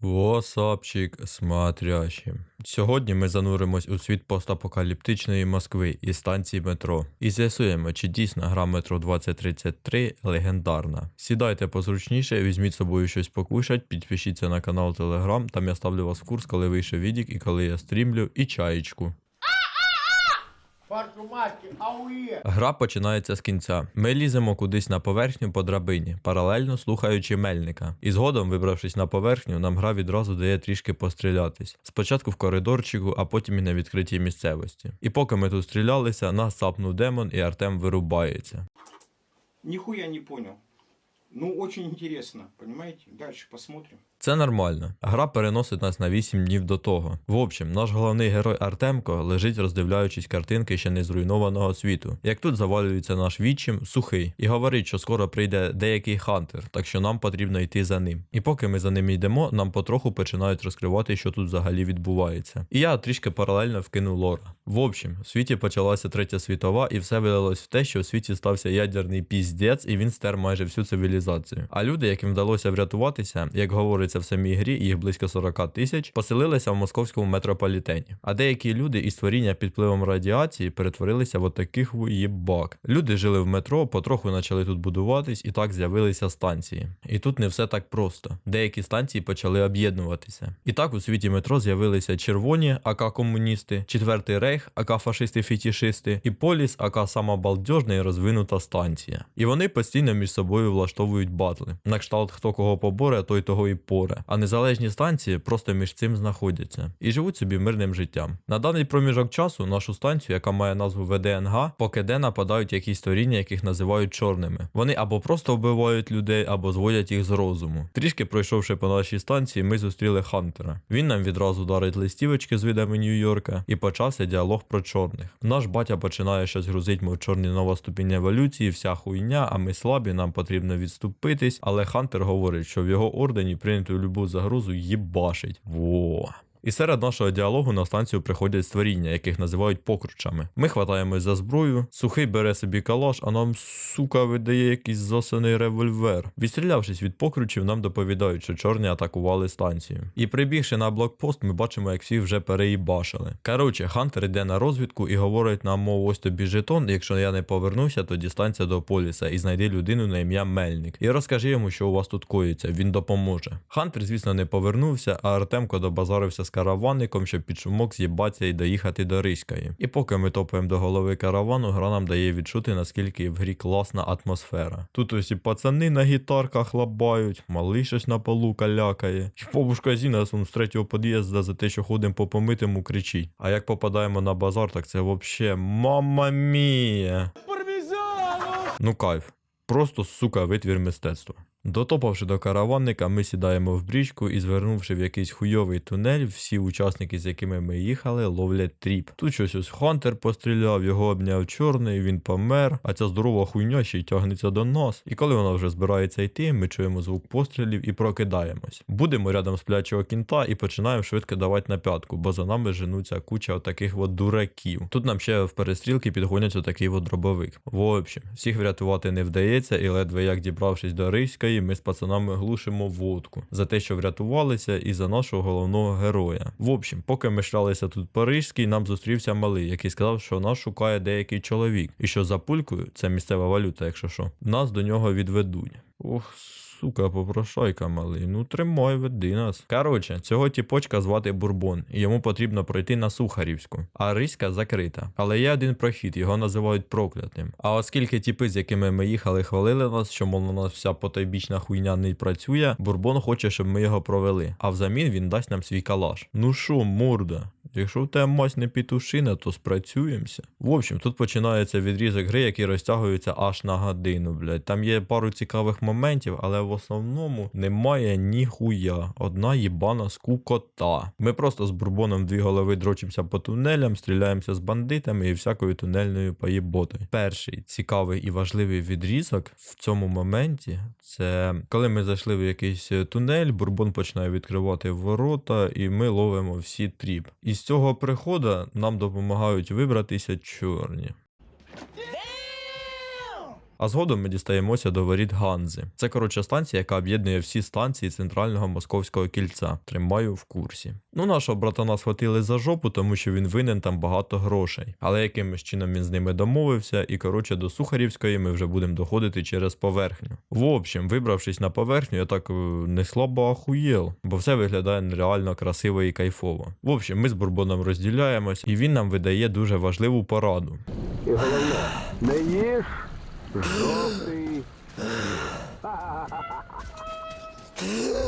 Восапчик смотрящий. Сьогодні ми зануримось у світ постапокаліптичної Москви і станції метро. І з'ясуємо, чи дійсно гра метро 2033 легендарна. Сідайте позручніше, візьміть з собою щось покушать, підпишіться на канал Телеграм, там я ставлю вас в курс, коли вийшов відік і коли я стрімлю, і чаєчку. Гра починається з кінця. Ми ліземо кудись на поверхню по драбині, паралельно слухаючи мельника. І згодом, вибравшись на поверхню, нам гра відразу дає трішки пострілятись. Спочатку в коридорчику, а потім і на відкритій місцевості. І поки ми тут стрілялися, нас цапнув демон і Артем вирубається. Нихуя не понял. Ну, очень интересно, понимаете? Дальше посмотрим. Це нормально. Гра переносить нас на 8 днів до того. В общем, наш головний герой Артемко лежить, роздивляючись картинки ще не зруйнованого світу. Як тут завалюється наш відчим, сухий, і говорить, що скоро прийде деякий хантер, так що нам потрібно йти за ним. І поки ми за ним йдемо, нам потроху починають розкривати, що тут взагалі відбувається. І я трішки паралельно вкинув лора. В общем, в світі почалася третя світова, і все вилилось в те, що в світі стався ядерний піздець, і він стер майже всю цивілізацію. А люди, яким вдалося врятуватися, як говориться в самій грі, їх близько 40 тисяч, поселилися в московському метрополітені. А деякі люди із створіння під впливом радіації перетворилися в отаких уїбак. Люди жили в метро, потроху почали тут будуватись, і так з'явилися станції. І тут не все так просто. Деякі станції почали об'єднуватися. І так у світі метро з'явилися червоні АК комуністи, четвертий рейх, АК фашисти фетішисти і поліс, АК сама балдежна і розвинута станція. І вони постійно між собою влаштовують батли. На кшталт хто кого поборе, той того і поре. А незалежні станції просто між цим знаходяться і живуть собі мирним життям. На даний проміжок часу нашу станцію, яка має назву ВДНГ, поки де нападають якісь творіння, яких називають чорними. Вони або просто вбивають людей, або зводять їх з розуму. Трішки пройшовши по нашій станції, ми зустріли Хантера. Він нам відразу дарить листівочки з видами Нью-Йорка і почався діалог про чорних. Наш батя починає щось грузить, мов чорні нова ступінь еволюції, вся хуйня, а ми слабі, нам потрібно відступитись. Але Хантер говорить, що в його ордені прийнято любу загрозу їбашить. Во. І серед нашого діалогу на станцію приходять створіння, яких називають покручами. Ми хватаємось за зброю, сухий бере собі калаш, а нам, сука, видає якийсь засаний револьвер. Відстрілявшись від покручів, нам доповідають, що чорні атакували станцію. І прибігши на блокпост, ми бачимо, як всі вже переїбашили. Коротше, Хантер йде на розвідку і говорить нам, мов ось тобі жетон, якщо я не повернуся, то дістанься до поліса і знайди людину на ім'я Мельник. І розкажи йому, що у вас тут коїться, він допоможе. Хантер, звісно, не повернувся, а Артемко добазарився з караванником, щоб під шумок з'їбатися і доїхати до Риської. І поки ми топаємо до голови каравану, гра нам дає відчути, наскільки в грі класна атмосфера. Тут ось і пацани на гітарках лабають, малий щось на полу калякає. І бабушка Зіна з третього під'їзда за те, що ходимо по помитому, кричить. А як попадаємо на базар, так це вообще мама мія. Ну кайф. Просто сука витвір мистецтва. Дотопавши до караванника, ми сідаємо в брічку і, звернувши в якийсь хуйовий тунель, всі учасники, з якими ми їхали, ловлять тріп. Тут щось ось Хантер постріляв, його обняв чорний, він помер, а ця здорова хуйня ще й тягнеться до нас. І коли вона вже збирається йти, ми чуємо звук пострілів і прокидаємось. Будемо рядом сплячого кінта і починаємо швидко давати на п'ятку, бо за нами женуться куча отаких от дураків. Тут нам ще в перестрілки підгонять отакий от дробовик. В общем, всіх врятувати не вдається, і ледве як дібравшись до Ризької, ми з пацанами глушимо водку за те, що врятувалися, і за нашого головного героя. В общем, поки ми шлялися тут Парижський, нам зустрівся малий, який сказав, що нас шукає деякий чоловік, і що за пулькою, це місцева валюта, якщо що, нас до нього відведуть. Ох, сука, попрошайка малий, ну тримай, веди нас. Коротше, цього тіпочка звати Бурбон, і йому потрібно пройти на Сухарівську, а Риська закрита. Але є один прохід, його називають проклятим. А оскільки тіпи, з якими ми їхали, хвалили нас, що мов у нас вся потайбічна хуйня не працює, Бурбон хоче, щоб ми його провели. А взамін він дасть нам свій калаш. Ну що, морда? Якщо в тебе мазь не пітушина, то спрацюємося. В общем, тут починається відрізок гри, який розтягується аж на годину, блядь. Там є пару цікавих моментів, але в основному немає ніхуя. Одна їбана скукота. Ми просто з бурбоном дві голови дрочимося по тунелям, стріляємося з бандитами і всякою тунельною поїботою. Перший цікавий і важливий відрізок в цьому моменті це коли ми зайшли в якийсь тунель, бурбон починає відкривати ворота, і ми ловимо всі тріп. І з цього приходу нам допомагають вибратися чорні. А згодом ми дістаємося до воріт Ганзи. Це коротше станція, яка об'єднує всі станції центрального московського кільця. Тримаю в курсі. Ну, нашого братана схватили за жопу, тому що він винен там багато грошей. Але якимось чином він з ними домовився, і коротше до Сухарівської ми вже будемо доходити через поверхню. В общем, вибравшись на поверхню, я так е, не слабо ахуєл, бо все виглядає нереально красиво і кайфово. В общем, ми з Бурбоном розділяємось, і він нам видає дуже важливу пораду. І головне, не їж жовтий.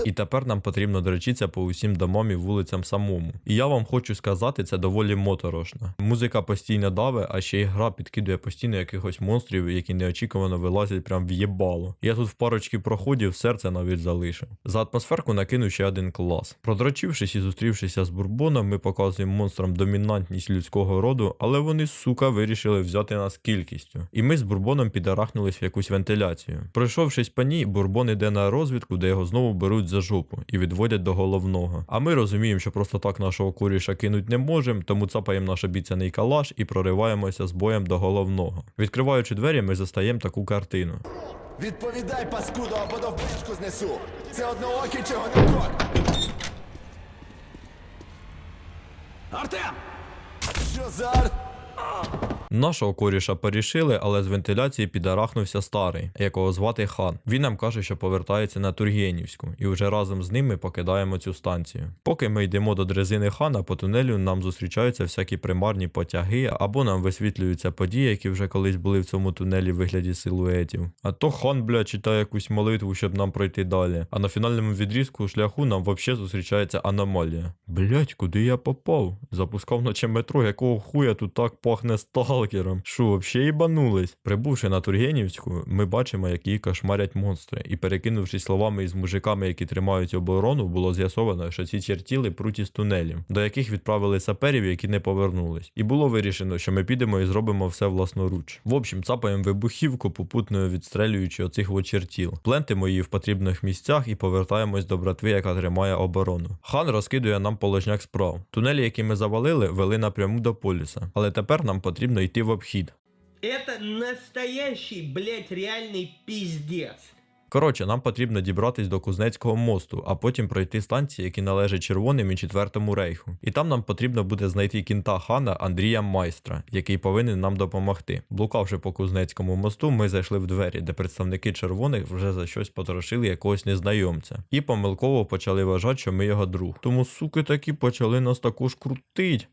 І тепер нам потрібно доречитися по усім домам і вулицям самому. І я вам хочу сказати, це доволі моторошно. Музика постійно даве, а ще й гра підкидує постійно якихось монстрів, які неочікувано вилазять прям в єбало. Я тут в парочки проходів серце навіть залишив. За атмосферку накинув ще один клас. Продрочившись і зустрівшися з бурбоном, ми показуємо монстрам домінантність людського роду, але вони, сука, вирішили взяти нас кількістю. І ми з бурбоном підарахнулись в якусь вентиляцію. Пройшовшись по ній, бурбон іде на розвідку, де його знову беруть за жопу і відводять до головного. А ми розуміємо, що просто так нашого куріша кинуть не можемо, тому цапаємо наш обіцяний калаш і прориваємося з боєм до головного. Відкриваючи двері, ми застаємо таку картину. Відповідай, паскудо, або до вбичку знесу. Це одноокий чого не кот. Артем! Що за арт? Нашого коріша порішили, але з вентиляції підарахнувся старий, якого звати хан. Він нам каже, що повертається на Тургенівську, і вже разом з ним ми покидаємо цю станцію. Поки ми йдемо до дрезини хана, по тунелю нам зустрічаються всякі примарні потяги, або нам висвітлюються події, які вже колись були в цьому тунелі в вигляді силуетів. А то хан, бля, читає якусь молитву, щоб нам пройти далі. А на фінальному відрізку шляху нам взагалі зустрічається аномалія. Блять, куди я попав? Запускав наче метро, якого хуя тут так пахне сталкером. Що, вообще їбанулись? Прибувши на Тургенівську, ми бачимо, як її кошмарять монстри. І перекинувшись словами із мужиками, які тримають оборону, було з'ясовано, що ці чертіли пруть із тунелів, до яких відправили саперів, які не повернулись. І було вирішено, що ми підемо і зробимо все власноруч. В общем, цапаємо вибухівку, попутно відстрелюючи оцих вот чертіл. Плентимо її в потрібних місцях і повертаємось до братви, яка тримає оборону. Хан розкидує нам положняк справ. Тунелі, які ми завалили, вели напряму до полюса. Але тепер нам потрібно йти в обхід. Это настоящий, блядь, реальный пиздец. Коротше, нам потрібно дібратись до Кузнецького мосту, а потім пройти станції, які належать Червоним і Четвертому рейху. І там нам потрібно буде знайти кінта хана Андрія Майстра, який повинен нам допомогти. Блукавши по Кузнецькому мосту, ми зайшли в двері, де представники червоних вже за щось потрошили якогось незнайомця, і помилково почали вважати, що ми його друг. Тому суки такі почали нас також крутить.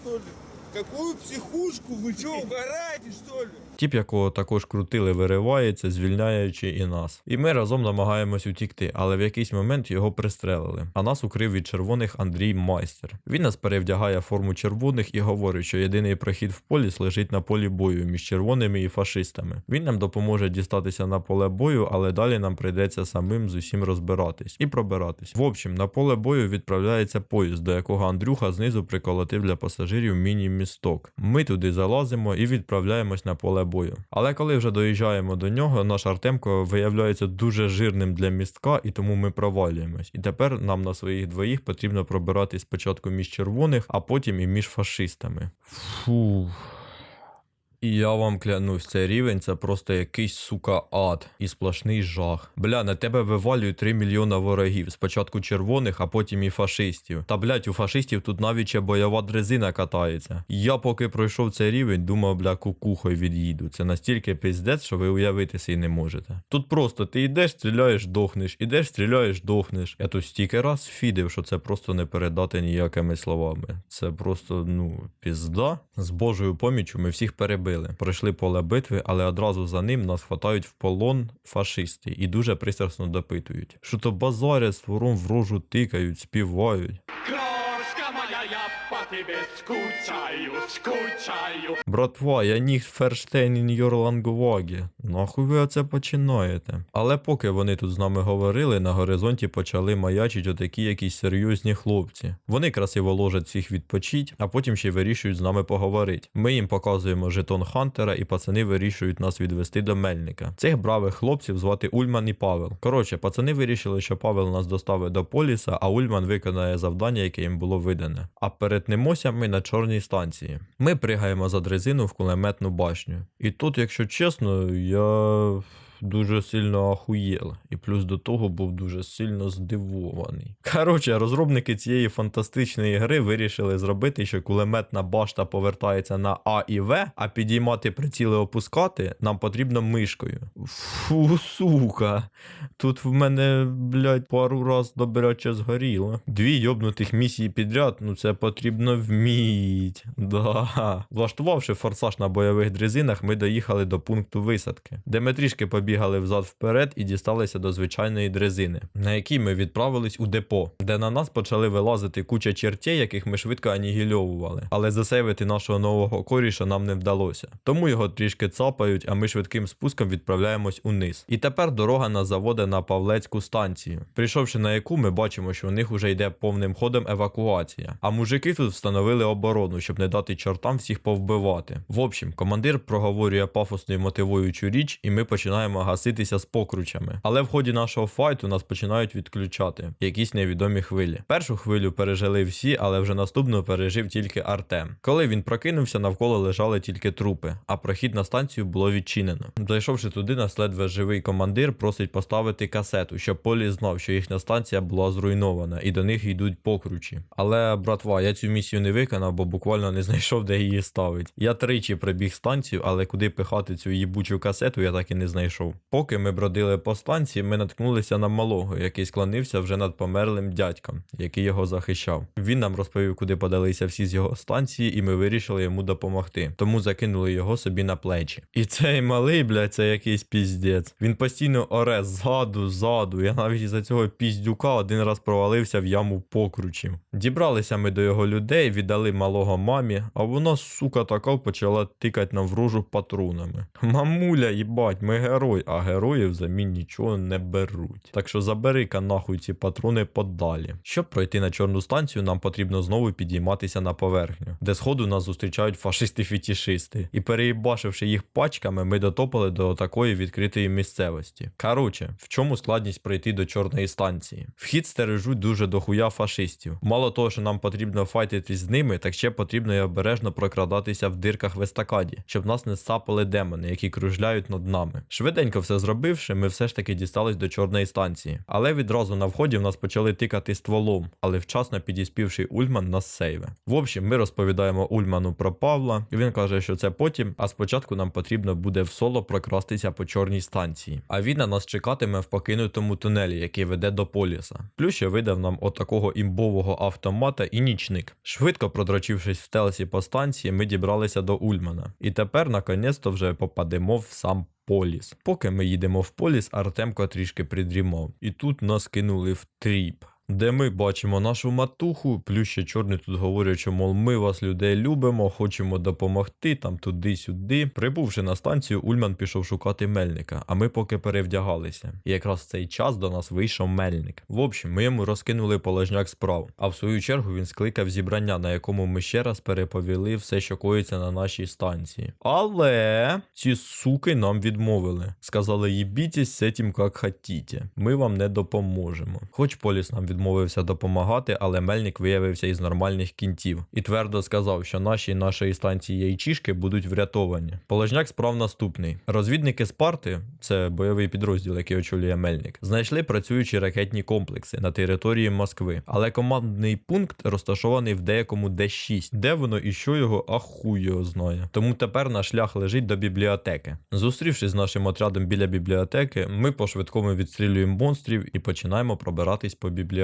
Что ли? Какую психушку? Вы что, угораете, что ли? Тіп, якого також крутили, виривається, звільняючи і нас. І ми разом намагаємось утікти, але в якийсь момент його пристрелили. А нас укрив від червоних Андрій Майстер. Він нас перевдягає форму червоних і говорить, що єдиний прохід в поліс лежить на полі бою між червоними і фашистами. Він нам допоможе дістатися на поле бою, але далі нам прийдеться самим з усім розбиратись і пробиратись. В общем, на поле бою відправляється поїзд, до якого Андрюха знизу приколотив для пасажирів міні-місток. Ми туди залазимо і відправляємось на поле бою. Але коли вже доїжджаємо до нього, наш Артемко виявляється дуже жирним для містка, і тому ми провалюємось. І тепер нам на своїх двоїх потрібно пробиратись спочатку між червоних, а потім і між фашистами. Фух. І я вам клянусь, цей рівень це просто якийсь сука ад і сплошний жах. Бля, на тебе вивалюють 3 мільйона ворогів. Спочатку червоних, а потім і фашистів. Та блять, у фашистів тут навіть ще бойова дрезина катається. Я поки пройшов цей рівень, думав, бля, кукухою від'їду. Це настільки пиздець, що ви уявити собі не можете. Тут просто ти йдеш, стріляєш, дохнеш, ідеш, стріляєш, дохнеш. Я тут стільки раз фідив, що це просто не передати ніякими словами. Це просто, ну, пізда. З Божою поміччю ми всіх перебили. Пройшли поле битви, але одразу за ним нас хватають в полон фашисти і дуже пристрасно допитують. Що то базарять, створом в рожу тикають, співають. Тебе скучаю, скучаю. Братва, я ніг Ферштейн in your Langwage. Нахуй ви оце починаєте? Але поки вони тут з нами говорили, на горизонті почали маячить отакі якісь серйозні хлопці. Вони красиво ложать всіх відпочить, а потім ще вирішують з нами поговорити. Ми їм показуємо жетон Хантера, і пацани вирішують нас відвести до Мельника. Цих бравих хлопців звати Ульман і Павел. Коротше, пацани вирішили, що Павел нас доставить до поліса, а Ульман виконає завдання, яке їм було видане. А перед ним зіткнемося ми на чорній станції. Ми пригаємо за дрезину в кулеметну башню. І тут, якщо чесно, я дуже сильно ахуєл. І плюс до того був дуже сильно здивований. Коротше, розробники цієї фантастичної гри вирішили зробити, що кулеметна башта повертається на А і В, а підіймати приціли опускати нам потрібно мишкою. Фу, сука. Тут в мене, блядь, пару раз добряче згоріло. Дві йобнутих місії підряд, ну це потрібно вміть. Да. Влаштувавши форсаж на бойових дрезинах, ми доїхали до пункту висадки, де ми трішки побігали взад вперед і дісталися до звичайної дрезини, на якій ми відправились у депо, де на нас почали вилазити куча чертей, яких ми швидко анігільовували. Але засейвити нашого нового коріша нам не вдалося. Тому його трішки цапають, а ми швидким спуском відправляємось униз. І тепер дорога нас заводить на Павлецьку станцію, прийшовши на яку ми бачимо, що у них уже йде повним ходом евакуація. А мужики тут встановили оборону, щоб не дати чортам всіх повбивати. В общем, командир проговорює пафосну і мотивуючу річ, і ми починаємо гаситися з покручами. Але в ході нашого файту нас починають відключати якісь невідомі хвилі. Першу хвилю пережили всі, але вже наступну пережив тільки Артем. Коли він прокинувся, навколо лежали тільки трупи, а прохід на станцію було відчинено. Зайшовши туди, нас ледве живий командир просить поставити касету, щоб Полі знав, що їхня станція була зруйнована і до них йдуть покручі. Але, братва, я цю місію не виконав, бо буквально не знайшов, де її ставить. Я тричі прибіг станцію, але куди пихати цю їбучу касету, я так і не знайшов. Поки ми бродили по станції, ми наткнулися на малого, який склонився вже над померлим дядьком, який його захищав. Він нам розповів, куди подалися всі з його станції, і ми вирішили йому допомогти. Тому закинули його собі на плечі. І цей малий, блядь, це якийсь піздець. Він постійно оре ззаду, ззаду. Я навіть із-за цього піздюка один раз провалився в яму покручів. Дібралися ми до його людей, віддали малого мамі, а вона, сука, така почала тикати нам в рожу патронами. Мамуля, їбать, ми герой, а героїв взамін нічого не беруть. Так що забери-ка нахуй ці патрони подалі. Щоб пройти на чорну станцію, нам потрібно знову підійматися на поверхню, де сходу нас зустрічають фашисти-фетішисти. І переїбашивши їх пачками, ми дотопали до такої відкритої місцевості. Короче, в чому складність пройти до чорної станції? Вхід стережуть дуже дохуя фашистів. Мало того, що нам потрібно файтитись з ними, так ще потрібно і обережно прокрадатися в дирках в естакаді, щоб нас не сапали демони, які кружляють над нами. Швиденько все зробивши, ми все ж таки дістались до чорної станції. Але відразу на вході в нас почали тикати стволом, але вчасно підіспівший Ульман нас сейве. В общем, ми розповідаємо Ульману про Павла, він каже, що це потім, а спочатку нам потрібно буде в соло прокрастися по чорній станції. А він на нас чекатиме в покинутому тунелі, який веде до поліса. Плюс ще видав нам отакого імбового автомата і нічник. Швидко продрочившись в стелсі по станції, ми дібралися до Ульмана. І тепер, наконець-то, вже попадемо в сам поліс. Поки ми їдемо в поліс, Артемко трішки придрімав. І тут нас кинули в тріп. Де ми бачимо нашу матуху, плюс ще чорний тут говорять, що мол, ми вас людей любимо, хочемо допомогти там туди-сюди. Прибувши на станцію, Ульман пішов шукати мельника, а ми поки перевдягалися. І якраз в цей час до нас вийшов мельник. В общем, ми йому розкинули положняк справ. А в свою чергу він скликав зібрання, на якому ми ще раз переповіли все, що коїться на нашій станції. Але ці суки нам відмовили. Сказали, їбітесь з цим як хотіте. Ми вам не допоможемо. Хоч поліс нам відмовився допомагати, але мельник виявився із нормальних кінтів і твердо сказав, що наші нашої станції яйчішки будуть врятовані. Положняк справ наступний. Розвідники Спарти, це бойовий підрозділ, який очолює мельник, знайшли працюючі ракетні комплекси на території Москви, але командний пункт розташований в деякому Д6. Де воно і що його, а хуй його знає. Тому тепер наш шлях лежить до бібліотеки. Зустрівшись з нашим отрядом біля бібліотеки, ми по швидкому відстрілюємо монстрів і починаємо пробиратись по бібліотеці.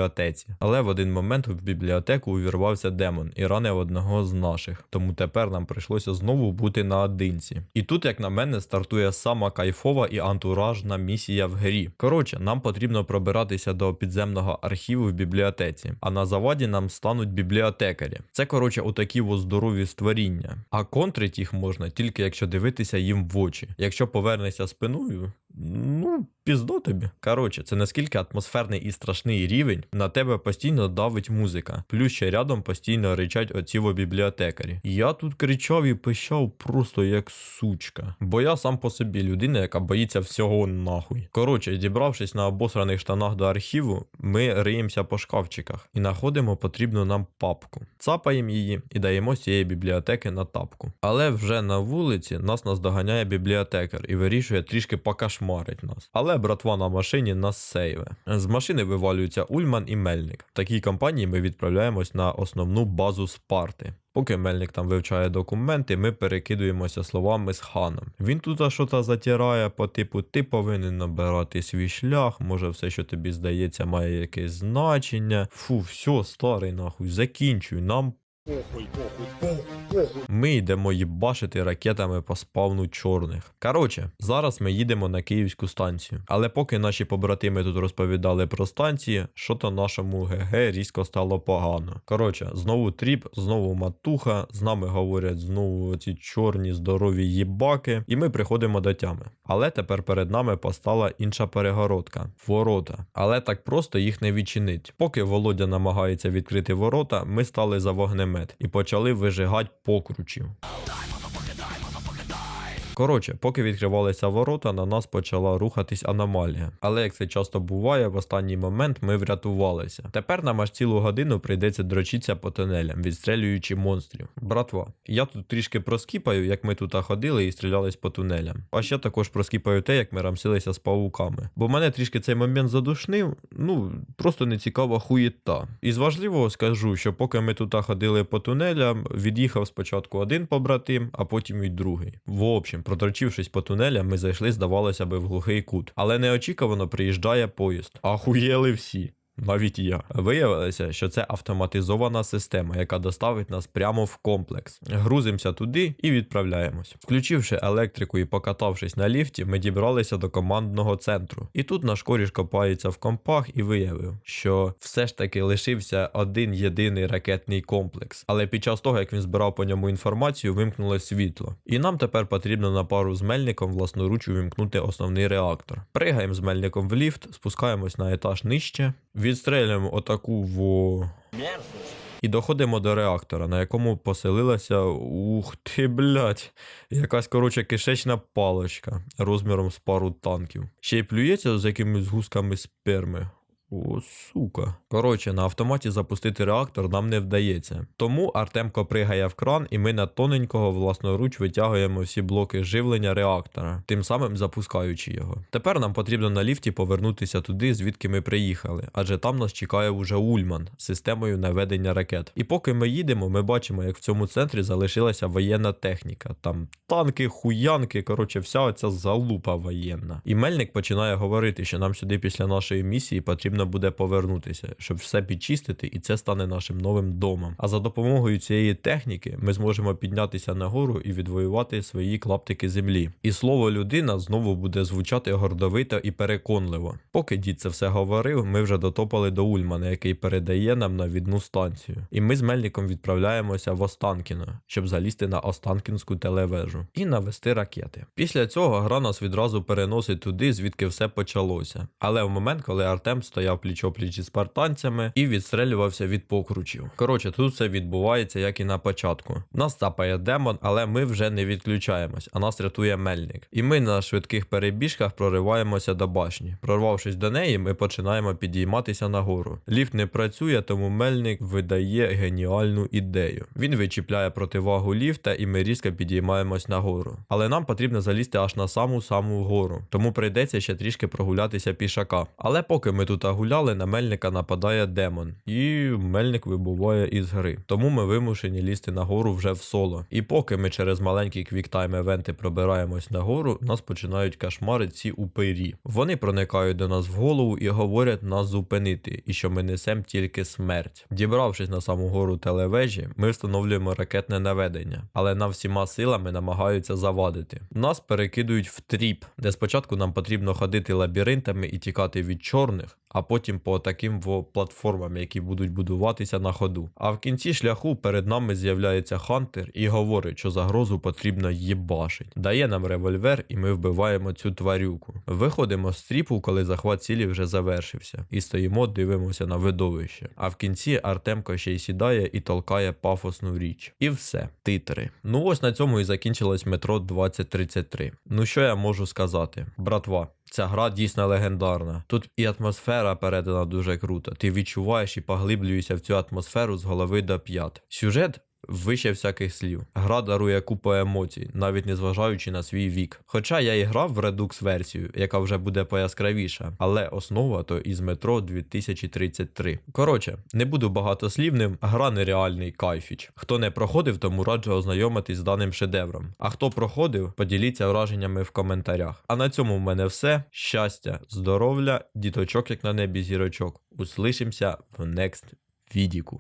Але в один момент в бібліотеку увірвався демон і ранив одного з наших. Тому тепер нам прийшлося знову бути наодинці. І тут, як на мене, стартує сама кайфова і антуражна місія в грі. Коротше, нам потрібно пробиратися до підземного архіву в бібліотеці, а на заваді нам стануть бібліотекарі. Це коротше отакі здорові створіння. А контрить їх можна тільки якщо дивитися їм в очі. Якщо повернешся спиною, Ну, пізно тобі. Коротше, це наскільки атмосферний і страшний рівень, на тебе постійно давить музика. Плюс ще рядом постійно ричать оці во бібліотекарі. Я тут кричав і пищав просто як сучка. Бо я сам по собі людина, яка боїться всього нахуй. Коротше, дібравшись на обосраних штанах до архіву, ми риємося по шкафчиках і знаходимо потрібну нам папку. Цапаємо її і даємо з цієї бібліотеки на тапку. Але вже на вулиці нас наздоганяє бібліотекар і вирішує трішки покашмарить нас. Але братва на машині нас сейве. З машини вивалюються Ульман і Мельник. В такій компанії ми відправляємось на основну базу Спарти. Поки Мельник там вивчає документи, ми перекидуємося словами з ханом. Він тут щось затирає по типу: ти повинен набирати свій шлях, може все, що тобі здається, має якесь значення. Фу, все, старий нахуй, закінчуй, нам ми йдемо їбашити ракетами по спавну чорних. Коротше, зараз ми їдемо на київську станцію. Але поки наші побратими тут розповідали про станції, що то нашому ГГ різко стало погано. Коротше, знову тріп, знову матуха, з нами говорять знову ці чорні здорові їбаки, і ми приходимо до тями. Але тепер перед нами постала інша перегородка ворота. Але так просто їх не відчинить. Поки Володя намагається відкрити ворота, ми стали за вогнемет і почали вижигати покручів. Коротше, поки відкривалися ворота, на нас почала рухатись аномалія. Але як це часто буває, в останній момент ми врятувалися. Тепер нам аж цілу годину прийдеться дрочитися по тунелям, відстрелюючи монстрів. Братва, я тут трішки проскіпаю, як ми тут ходили і стрілялись по тунелям. А ще також проскіпаю те, як ми рамсилися з павуками. Бо мене трішки цей момент задушнив, ну просто не цікава хуєта. І з важливого скажу, що поки ми тут ходили по тунелям, від'їхав спочатку один побратим, а потім і другий. В общем, проторчившись по тунелям, ми зайшли, здавалося би, в глухий кут. Але неочікувано приїжджає поїзд. Ахуєли всі. Навіть я. Виявилося, що це автоматизована система, яка доставить нас прямо в комплекс. Грузимося туди і відправляємось. Включивши електрику і покатавшись на ліфті, ми дібралися до командного центру. І тут наш коріш копається в компах і виявив, що все ж таки лишився один єдиний ракетний комплекс. Але під час того, як він збирав по ньому інформацію, вимкнулось світло. І нам тепер потрібно на пару з мельником власноруч увімкнути основний реактор. Пригаємо з мельником в ліфт, спускаємось на етаж нижче, відстрелюємо отаку в. І доходимо до реактора, на якому поселилася, ух ти, блядь, якась коротше кишечна паличка розміром з пару танків. Ще й плюється з якимись гусками сперми. О, сука. Коротше, на автоматі запустити реактор нам не вдається. Тому Артемко пригає в кран, і ми на тоненького власноруч витягуємо всі блоки живлення реактора, тим самим запускаючи його. Тепер нам потрібно на ліфті повернутися туди, звідки ми приїхали, адже там нас чекає уже Ульман з системою наведення ракет. І поки ми їдемо, ми бачимо, як в цьому центрі залишилася воєнна техніка. Там танки, хуянки, коротше, вся оця залупа воєнна. І Мельник починає говорити, що нам сюди після нашої місії потрібно буде повернутися, щоб все підчистити, і це стане нашим новим домом. А за допомогою цієї техніки ми зможемо піднятися нагору і відвоювати свої клаптики землі. І слово людина знову буде звучати гордовито і переконливо. Поки дід це все говорив, ми вже дотопали до Ульмана, який передає нам на відну станцію. І ми з Мельником відправляємося в Останкіно, щоб залізти на Останкінську телевежу і навести ракети. Після цього гра нас відразу переносить туди, звідки все почалося. Але в момент, коли Артем стояв пліч-опліч із спартанцями і відстрелювався від покручів. Коротше, тут все відбувається, як і на початку. Нас цапає демон, але ми вже не відключаємось, а нас рятує мельник. І ми на швидких перебіжках прориваємося до башні. Прорвавшись до неї, ми починаємо підійматися нагору. Ліфт не працює, тому мельник видає геніальну ідею. Він вичіпляє противагу ліфта, і ми різко підіймаємось нагору. Але нам потрібно залізти аж на саму саму гору, тому прийдеться ще трішки прогулятися пішака. Але поки ми тут гуляли, на мельника нападає демон, і мельник вибуває із гри. Тому ми вимушені лізти нагору вже в соло. І поки ми через маленькі квіктайм евенти пробираємось нагору, нас починають кошмари ці упирі. Вони проникають до нас в голову і говорять нас зупинити, і що ми несемо тільки смерть. Дібравшись на саму гору телевежі, ми встановлюємо ракетне наведення, але нам всіма силами намагаються завадити. Нас перекидують в тріп, де спочатку нам потрібно ходити лабіринтами і тікати від чорних, а потім по таким платформам, які будуть будуватися на ходу. А в кінці шляху перед нами з'являється Хантер і говорить, що загрозу потрібно їбашить. Дає нам револьвер, і ми вбиваємо цю тварюку. Виходимо з стріпу, коли захват цілі вже завершився, і стоїмо, дивимося на видовище. А в кінці Артемко ще й сідає і толкає пафосну річ. І все, титри. Ну ось на цьому і закінчилось метро 2033. Ну що я можу сказати? Братва. Ця гра дійсно легендарна. Тут і атмосфера передана дуже круто. Ти відчуваєш і поглиблюєшся в цю атмосферу з голови до п'ят. Сюжет вище всяких слів. Гра дарує купу емоцій, навіть не зважаючи на свій вік. Хоча я і грав в Redux версію, яка вже буде пояскравіша, але основа то із метро 2033. Коротше, не буду багатослівним, гра нереальний кайфіч. Хто не проходив, тому раджу ознайомитись з даним шедевром. А хто проходив, поділіться враженнями в коментарях. А на цьому в мене все. Щастя, здоров'я, діточок як на небі зірочок. Услишимося в next відіку.